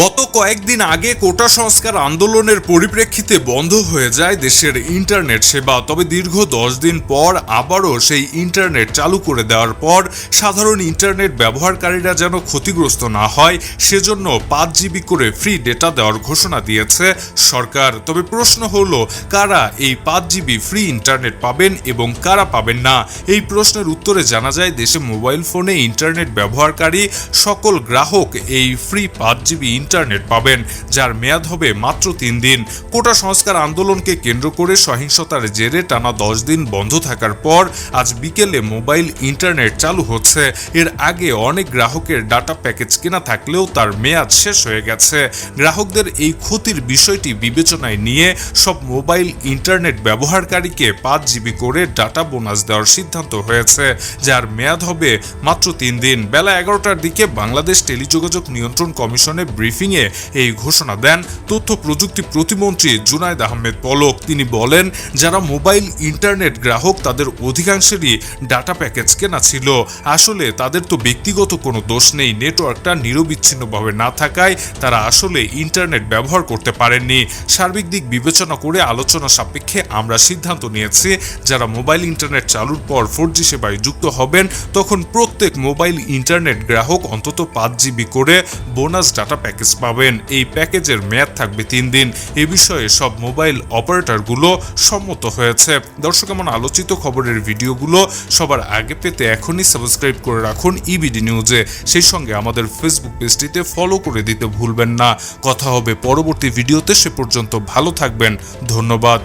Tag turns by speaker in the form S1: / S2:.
S1: গত কয়েকদিন আগে কোটা সংস্কার আন্দোলনের পরিপ্রেক্ষিতে বন্ধ হয়ে যায় দেশের ইন্টারনেট সেবা। তবে দীর্ঘ দশ দিন পর আবারও সেই ইন্টারনেট চালু করে দেওয়ার পর সাধারণ ইন্টারনেট ব্যবহারকারীরা যেন ক্ষতিগ্রস্ত না হয়, সেজন্য পাঁচ জিবি করে ফ্রি ডেটা দেওয়ার ঘোষণা দিয়েছে সরকার। তবে প্রশ্ন হলো, কারা এই পাঁচ জিবি ফ্রি ইন্টারনেট পাবেন এবং কারা পাবেন না? এই প্রশ্নের উত্তরে জানা যায়, দেশে মোবাইল ফোনে ইন্টারনেট ব্যবহারকারী সকল গ্রাহক এই ফ্রি পাঁচ জিবি ইন্টারনেট পাবেন, যার মেয়াদ হবে মাত্র তিন দিন। কোটা সংস্কার আন্দোলনকে কেন্দ্র করে সহিংসতার জেরে টানা দশ দিন বন্ধ থাকার পর আজ বিকেলে মোবাইল ইন্টারনেট চালু হচ্ছে। এর আগে অনেক গ্রাহকের ডাটা প্যাকেজ কেনা থাকলেও তার মেয়াদ শেষ হয়ে গেছে। গ্রাহকদের এই ক্ষতির বিষয়টি বিবেচনায় নিয়ে সব মোবাইল ইন্টারনেট ব্যবহারকারীকে পাঁচ জিবি করে ডাটা বোনাস দেওয়ার সিদ্ধান্ত হয়েছে, যার মেয়াদ হবে মাত্র তিন দিন। বেলা এগারোটার দিকে বাংলাদেশ টেলিযোগাযোগ নিয়ন্ত্রণ কমিশনে ব্রিফিংয়ে এই ঘোষণা দেন। তথ্য প্রযুক্তি প্রতিমন্ত্রী জুনায়দ আহমেদ পলক। তিনি বলেন, যারা মোবাইল ইন্টারনেট গ্রাহক, তাদের অধিকাংশেরই ডাটা প্যাকেজ কেনা ছিল। আসলে তাদের তো ব্যক্তিগত কোনো দোষ নেই। নেটওয়ার্কটা নিরবিচ্ছিন্নভাবে না থাকায় তারা আসলে ইন্টারনেট ব্যবহার করতে পারেননি। সার্বিক দিক বিবেচনা করে আলোচনা সাপেক্ষে আমরা সিদ্ধান্ত নিয়েছি, যারা মোবাইল ইন্টারনেট চালুর পর ফোর জি সেবায় যুক্ত হবেন, তখন প্রত্যেক মোবাইল ইন্টারনেট গ্রাহক অন্তত পাঁচ জিবি করে বোনাস ডাটা প্যাকেজ পাবেন। এই প্যাকেজের মেয়াদ থাকবে তিন দিন। এ বিষয়ে সব মোবাইল অপারেটরগুলো সম্মত হয়েছে। দর্শক, এমন আলোচিত খবরের ভিডিওগুলো সবার আগে পেতে এখনই সাবস্ক্রাইব করে রাখুন ইবিডি নিউজে সেই সঙ্গে আমাদের ফেসবুক পেজটিতে ফলো করে দিতে ভুলবেন না। কথা হবে পরবর্তী ভিডিওতে। সে পর্যন্ত ভালো থাকবেন। ধন্যবাদ।